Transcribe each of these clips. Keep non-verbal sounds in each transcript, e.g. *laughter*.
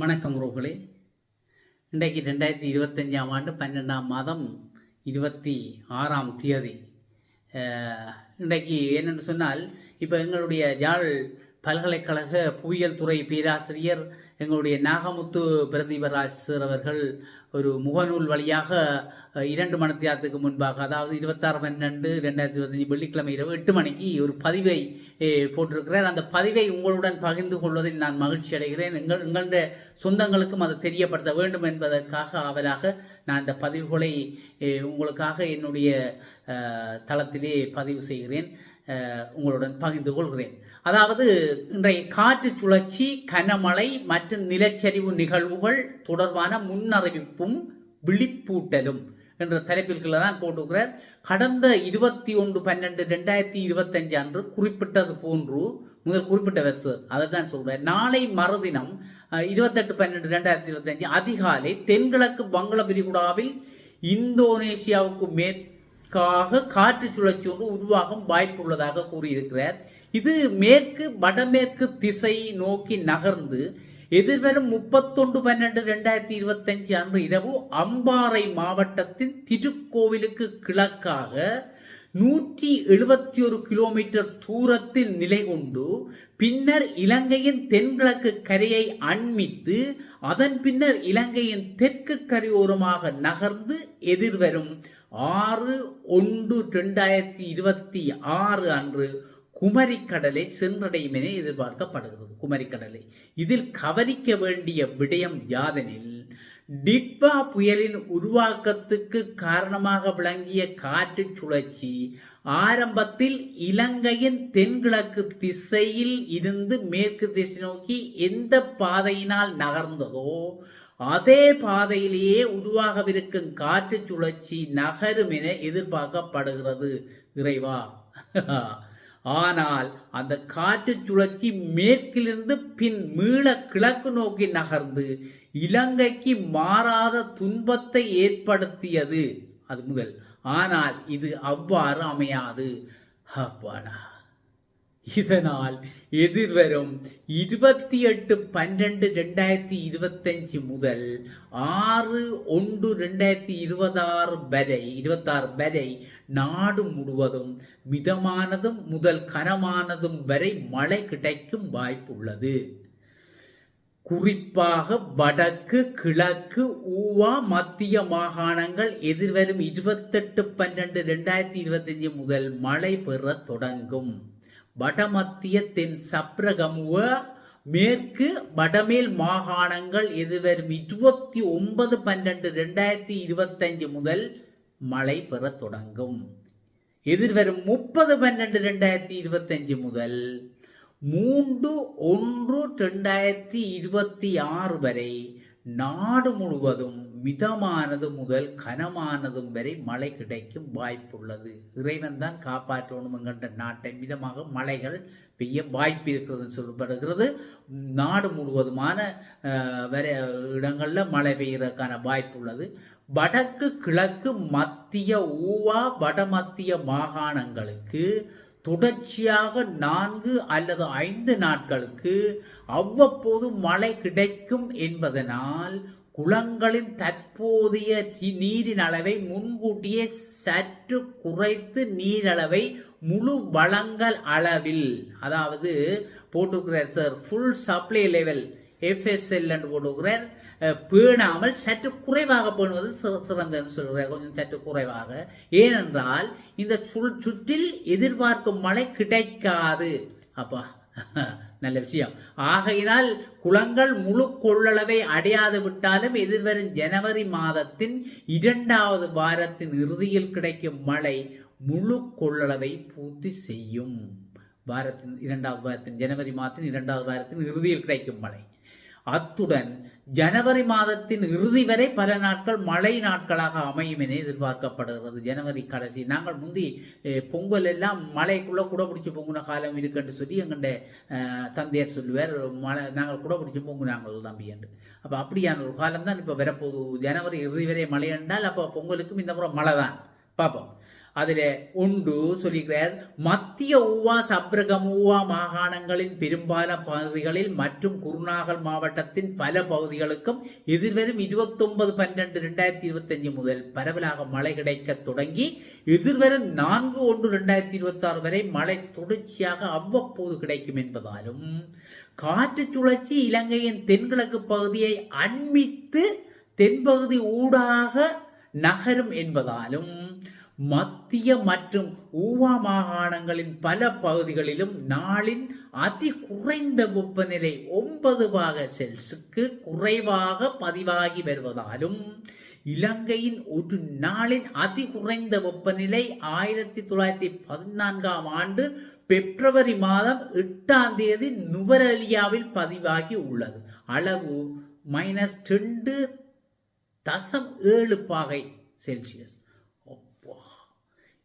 வணக்கம் உறவுகளே. இன்றைக்கு ரெண்டாயிரத்தி இருபத்தஞ்சாம் ஆண்டு பன்னெண்டாம் மாதம் இருபத்தி ஆறாம் தேதி. இன்றைக்கு என்னென்னு சொன்னால் இப்போ எங்களுடைய யாழ் பல்கலைக்கழக புவியியல் துறை பேராசிரியர் எங்களுடைய நாகமுத்து பிரதீபராஜ் சார் அவர்கள் ஒரு முகநூல் வழியாக இரண்டு மணித்தியாரத்துக்கு முன்பாக அதாவது இருபத்தாறு பன்னெண்டு ரெண்டாயிரத்தி இருபத்தஞ்சு வெள்ளிக்கிழமை இரவு எட்டு மணிக்கு ஒரு பதிவை போட்டிருக்கிறார். அந்த பதிவை உங்களுடன் பகிர்ந்து கொள்வதில் நான் மகிழ்ச்சி அடைகிறேன். எங்கள் எங்களுடைய சொந்தங்களுக்கும் அதை தெரியப்படுத்த வேண்டும் என்பதற்காக அவராக நான் இந்த பதிவுகளை உங்களுக்காக என்னுடைய தளத்திலே பதிவு செய்கிறேன். உங்களுடன் பகிர்ந்து கொள்கிறேன். அதாவது இன்றைய காற்று சுழற்சி கனமழை மற்றும் நிலச்சரிவு நிகழ்வுகள் தொடர்பான முன்னறிவிப்பும் விழிப்பூட்டலும் என்ற தலைப்பில்களை தான் போட்டுக்கிறார் கடந்த இருபத்தி ஒன்று பன்னெண்டு ரெண்டாயிரத்தி இருபத்தஞ்சு அன்று குறிப்பிட்டது போன்று முதல் குறிப்பிட்ட வருஷ அதை. தான் சொல்கிறார் நாளை மறுதினம் இருபத்தெட்டு பன்னெண்டு ரெண்டாயிரத்தி இருபத்தஞ்சு அதிகாலை தென்கிழக்கு வங்கள விரிகுடாவில் இந்தோனேஷியாவுக்கு மேற்காக காற்று சுழற்சி ஒன்று உருவாகும் வாய்ப்புள்ளதாக கூறியிருக்கிறார். இது மேற்கு வடமேற்கு திசை நோக்கி நகர்ந்து எதிர்வரும் முப்பத்தொன்று பன்னெண்டு ரெண்டாயிரத்தி இருபத்தஞ்சு அன்று இரவு அம்பாறை மாவட்டத்தின் திருக்கோவிலுக்கு கிழக்காக நூற்றி எழுபத்தி ஒரு கிலோமீட்டர் தூரத்தில் நிலை கொண்டு பின்னர் இலங்கையின் தென்கிழக்கு கரையை அண்மித்து அதன் பின்னர் இலங்கையின் தெற்கு கரையோரமாக நகர்ந்து எதிர்வரும் ஆறு ஒன்று ரெண்டாயிரத்தி இருபத்தி ஆறு அன்று குமரிக்கடலை சென்றடையும் என எதிர்பார்க்கப்படுகிறது. குமரிக்கடலை. இதில் கவனிக்க வேண்டிய விடயம் யாதெனில் டிட்வா புயலின் உருவாக்கத்துக்கு காரணமாக விளங்கிய காற்று சுழற்சி ஆரம்பத்தில் இலங்கையின் தென்கிழக்கு திசையில் இருந்து மேற்கு திசை நோக்கி எந்த பாதையினால் நகர்ந்ததோ அதே பாதையிலேயே உருவாகவிருக்கும் காற்று சுழற்சி நகரும் என எதிர்பார்க்கப்படுகிறது. இறைவா. *laughs* ஆனால் அந்த காற்று சுழற்சி மேற்கிலிருந்து பின் மீள கிழக்கு நோக்கி நகர்ந்து இலங்கைக்கு மாறாத துன்பத்தை ஏற்படுத்தியது. அது முதல். ஆனால் இது அவ்வாறு அமையாது. அப்பாடா இதனால் எதிர்வரும் இருபத்தி எட்டு பன்னெண்டு ரெண்டாயிரத்தி இருபத்தஞ்சு முதல் ஆறு ஒன்று ரெண்டாயிரத்தி இருபத்தாறு வரை இருபத்தாறு வரை நாடு முழுவதும் மிதமானதும் முதல் கனமானதும் வரை மழை கிடைக்கும் வாய்ப்புள்ளது. குறிப்பாக வடக்கு கிழக்கு ஊவா மத்திய மாகாணங்கள் எதிர்வரும் இருபத்தெட்டு பன்னெண்டு ரெண்டாயிரத்தி இருபத்தஞ்சு முதல் மழை பெற தொடங்கும். வடமத்திய தென் சப்ரகமுவ மேற்கு வடமேல் மாகாணங்கள் எதிர்வரும் இருபத்தி ஒன்பது பன்னெண்டு ரெண்டாயிரத்தி இருபத்தஞ்சு முதல் மழை பெற தொடங்கும். எதிர்வரும் முப்பது பன்னெண்டு ரெண்டாயிரத்தி இருபத்தஞ்சு முதல் மூன்று ஒன்று ரெண்டாயிரத்தி இருபத்தி ஆறு வரை நாடு முழுவதும் மிதமானது முதல் கனமானதும் வரை மழை கிடைக்கும் வாய்ப்புள்ளது. இறைவன் தான் காப்பாற்றணும் என்கின்ற நாட்டை மிதமாக மழைகள் பெய்ய வாய்ப்பு இருக்கிறதுன்னு சொல்லப்படுகிறது. நாடு முழுவதுமான அஹ், வர இடங்களில் மழை பெய்யறதுக்கான வாய்ப்பு உள்ளது. வடக்கு கிழக்கு மத்திய ஊவா வடமத்திய மாகாணங்களுக்கு தொடர்ச்சியாக நான்கு அல்லது ஐந்து நாட்களுக்கு அவ்வப்போது மழை கிடைக்கும் என்பதனால் குளங்களின் தற்போதைய நீரின் அளவை முன்கூட்டியே சற்று குறைத்து நீரளவை முழு வளங்கள் அளவில் அதாவது போட்டுக்கிறார் sir full supply level FSL என்று போட்டுக்கிறார் பேணாமல் சற்று குறைவாக பேணுவது சிறந்தன்னு சொல்கிறார் கொஞ்சம் சற்று குறைவாக. ஏனென்றால் இந்த சுற்றில் எதிர்பார்க்கும் மழை கிடைக்காது. அப்பா. *laughs* நல்ல விஷயம். ஆகையினால் குளங்கள் முழு கொள்ளளவை அடையாது விட்டாலும் எதிர்வரும் ஜனவரி மாதத்தின் இரண்டாவது வாரத்தின் இறுதியில் கிடைக்கும் மழை முழு கொள்ளளவை பூர்த்தி செய்யும். வாரத்தின் இரண்டாவது வாரத்தின் ஜனவரி மாதத்தின் இரண்டாவது வாரத்தின் இறுதியில் கிடைக்கும் மழை. அத்துடன் ஜனவரி மாதத்தின் இறுதி வரை பல நாட்கள் மழை நாட்களாக அமையும் என எதிர்பார்க்கப்படுகிறது. ஜனவரி கடைசி. நாங்கள் முந்தி பொங்கல் எல்லாம் மழைக்குள்ள கூட பிடிச்சி பொங்குன காலம் இருக்குன்னு சொல்லி எங்கள்கிட்ட தந்தையார் சொல்லுவார் மழை நாங்கள் கூட பிடிச்சி பொங்குனாங்கள் தம்பி என்று. அப்போ அப்படியான ஒரு காலம் தான் இப்போ வரப்போகுது. ஜனவரி இறுதி வரை மழை என்றால் அப்போ பொங்கலுக்கும் இந்த முறை மழை தான் பார்ப்போம் அதில் உண்டு சொல்லுகிறார் மத்திய ஊவா சப்ரகமூவா மாகாணங்களின் பெரும்பாலான பகுதிகளில் மற்றும் குருநாகல் மாவட்டத்தின் பல பகுதிகளுக்கும் எதிர்வரும் இருபத்தொன்பது பன்னெண்டு ரெண்டாயிரத்தி இருபத்தஞ்சு முதல் பரவலாக மழை கிடைக்க தொடங்கி எதிர்வரும் நான்கு ஒன்று ரெண்டாயிரத்தி இருபத்தாறு வரை மழை தொடர்ச்சியாக அவ்வப்போது கிடைக்கும் என்பதாலும் காற்று சுழற்சி இலங்கையின் தென்கிழக்கு பகுதியை அண்மித்து தென்பகுதி ஊடாக நகரும் என்பதாலும் மத்திய மற்றும் ஊவா மாகாணங்களின் பல பகுதிகளிலும் நாளின் அதி குறைந்த வெப்பநிலை ஒன்பது பாக செல்சுக்கு குறைவாக பதிவாகி வருவதாலும் இலங்கையின் ஒரு நாளின் அதி குறைந்த வெப்பநிலை ஆயிரத்தி தொள்ளாயிரத்தி பதினான்காம் ஆண்டு பிப்ரவரி மாதம் எட்டாம் தேதி நுவரலியாவில் பதிவாகி உள்ளது. அளவு மைனஸ் ரெண்டு தசம் ஏழு பாகை செல்சியஸ்.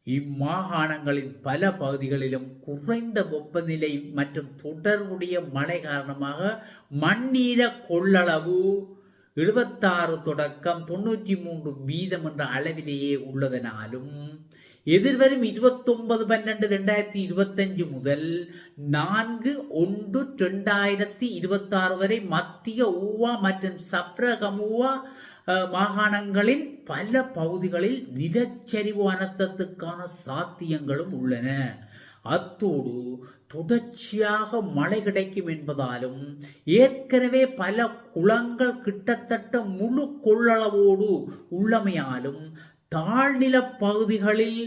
இம்மாகாணங்களின் பல பகுதிகளிலும் குறைந்த வெப்பநிலை மற்றும் தொடர்புடைய மழை காரணமாக மண்ணீர கொள்ளளவு எழுபத்தாறு தொடக்கம் தொண்ணூற்றி மூன்று வீதம் என்ற அளவிலேயே உள்ளதனாலும் எதிர்வரும் இருபத்தொன்பது பன்னெண்டு ரெண்டாயிரத்தி இருபத்தஞ்சு முதல் நான்கு ஒன்று ரெண்டாயிரத்தி இருபத்தாறு வரை மத்திய ஊவா மற்றும் சப்ரகமுவா மாகாணங்களின் பல பகுதிகளில் நிலச்சரிவு அனர்த்தத்துக்கான சாத்தியங்களும் உள்ளன. அத்தோடு தொடர்ச்சியாக மழை கிடைக்கும் என்பதாலும் ஏற்கனவே பல குளங்கள் கிட்டத்தட்ட முழு கொள்ளளவோடு உள்ளமையாலும் தாழ்நில பகுதிகளில்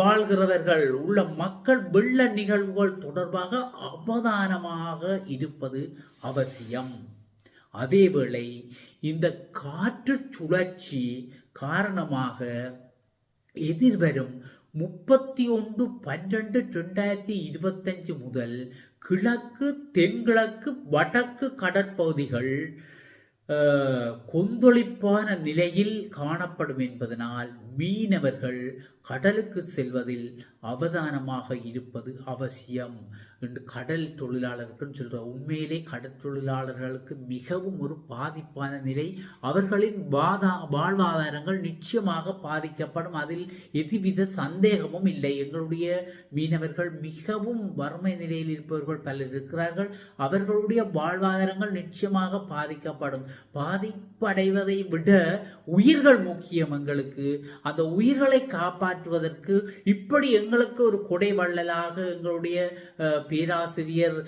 வாழ்கிறவர்கள் உள்ள மக்கள் வெள்ள நிகழ்வுகள் தொடர்பாக அவதானமாக இருப்பது அவசியம். அதேவேளை இந்த காற்று சுழற்சி காரணமாக எதிர்வரும் முப்பத்தி ஒன்று பன்னெண்டு ரெண்டாயிரத்தி இருபத்தஞ்சு முதல் கிழக்கு தென்கிழக்கு வடக்கு கடற்பகுதிகள் கொந்தளிப்பான நிலையில் காணப்படும் என்பதனால் மீனவர்கள் கடலுக்கு செல்வதில் அவதானமாக இருப்பது அவசியம் என்று கடல் தொழிலாளர்கள் சொல்கிற உண்மையிலே கடல் தொழிலாளர்களுக்கு மிகவும் ஒரு பாதிப்பான நிலை. அவர்களின் வாதா வாழ்வாதாரங்கள் நிச்சயமாக பாதிக்கப்படும். அதில் எதுவித சந்தேகமும் இல்லை. எங்களுடைய மீனவர்கள் மிகவும் வறுமை நிலையில் இருப்பவர்கள் பலர் இருக்கிறார்கள். அவர்களுடைய வாழ்வாதாரங்கள் நிச்சயமாக பாதிக்கப்படும். பாதி பாதிப்படைவதை விட உயிர்கள் முக்கியம் எங்களுக்கு. அந்த உயிர்களை காப்பாற்றுவதற்கு இப்படி எங்களுக்கு ஒரு கொடை வள்ளலாக எங்களுடைய பேராசிரியர்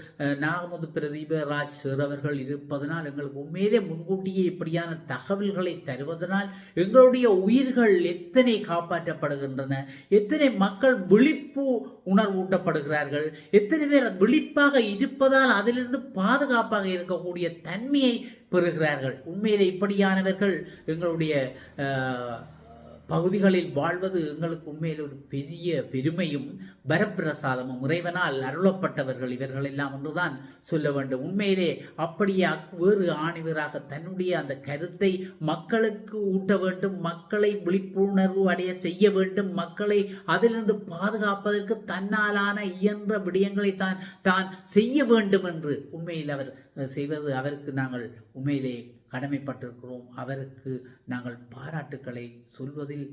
நாகமது பிரதீப ராஜ் சார் அவர்கள் இருப்பதனால் எங்களுக்கு உண்மையிலே முன்கூட்டியே இப்படியான தகவல்களை தருவதனால் எங்களுடைய உயிர்கள் எத்தனை காப்பாற்றப்படுகின்றன எத்தனை மக்கள் விழிப்பு உணர்வூட்டப்படுகிறார்கள் எத்தனை பேர் விழிப்பாக இருப்பதால் அதிலிருந்து பாதுகாப்பாக இருக்கக்கூடிய தன்மையை பெறுகிறார்கள். உண்மையிலே இப்படியானவர்கள் எங்களுடைய பகுதிகளில் வாழ்வது எங்களுக்கு உண்மையில் ஒரு பெரிய பெருமையும் வரப்பிரசாதமும். இறைவனால் அருளப்பட்டவர்கள் இவர்கள் எல்லாம் ஒன்றுதான் சொல்ல வேண்டும். உண்மையிலே அப்படியே அக்- வேறு ஆணிவராக தன்னுடைய அந்த கருத்தை மக்களுக்கு ஊட்ட வேண்டும் மக்களை விழிப்புணர்வு அடைய செய்ய வேண்டும் மக்களை அதிலிருந்து பாதுகாப்பதற்கு தன்னாலான இயன்ற விடயங்களை தான் தான் செய்ய வேண்டும் என்று உண்மையில் அவர் செய்வது அவருக்கு நாங்கள் உண்மையிலே கடமைப்பட்டிருக்கிறோம். அவருக்கு நாங்கள் பாராட்டுக்களை சொல்வதில்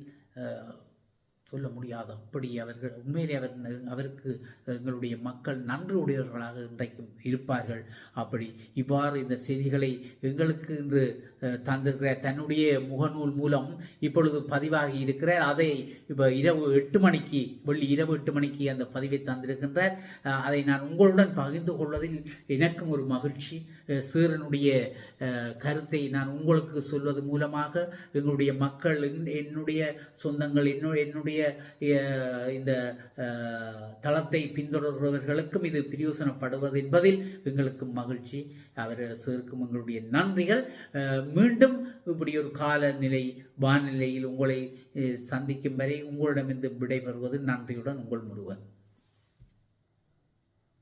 சொல்ல முடியாது. அப்படி அவர்கள் உண்மையிலே அவர் அவருக்கு எங்களுடைய மக்கள் நன்றி உடையவர்களாக இன்றைக்கும் இருப்பார்கள். அப்படி இவ்வாறு இந்த செய்திகளை எங்களுக்கு இன்று அஹ், தந்திருக்கிற தன்னுடைய முகநூல் மூலம் இப்பொழுது பதிவாகி இருக்கிறார். அதை இப்போ இரவு எட்டு மணிக்கு வெள்ளி இரவு எட்டு மணிக்கு அந்த பதிவை தந்திருக்கின்றார். அதை நான் உங்களுடன் பகிர்ந்து கொள்வதில் எனக்கும் ஒரு மகிழ்ச்சி. சீரனுடைய கருத்தை நான் உங்களுக்கு சொல்வது மூலமாக எங்களுடைய மக்கள் என்னுடைய சொந்தங்கள் என்னுடைய என்னுடைய இந்த தளத்தை பின்தொடர்பவர்களுக்கும் இது பிரயோசனப்படுவது என்பதில் எங்களுக்கு மகிழ்ச்சி. அவர் சிறுக்கும் எங்களுடைய நன்றிகள். மீண்டும் இப்படி ஒரு காலநிலை வானிலையில் உங்களை சந்திக்கும் வரை உங்களிடமிருந்து விடைபெறுவது நன்றியுடன் உங்கள் முருகன்.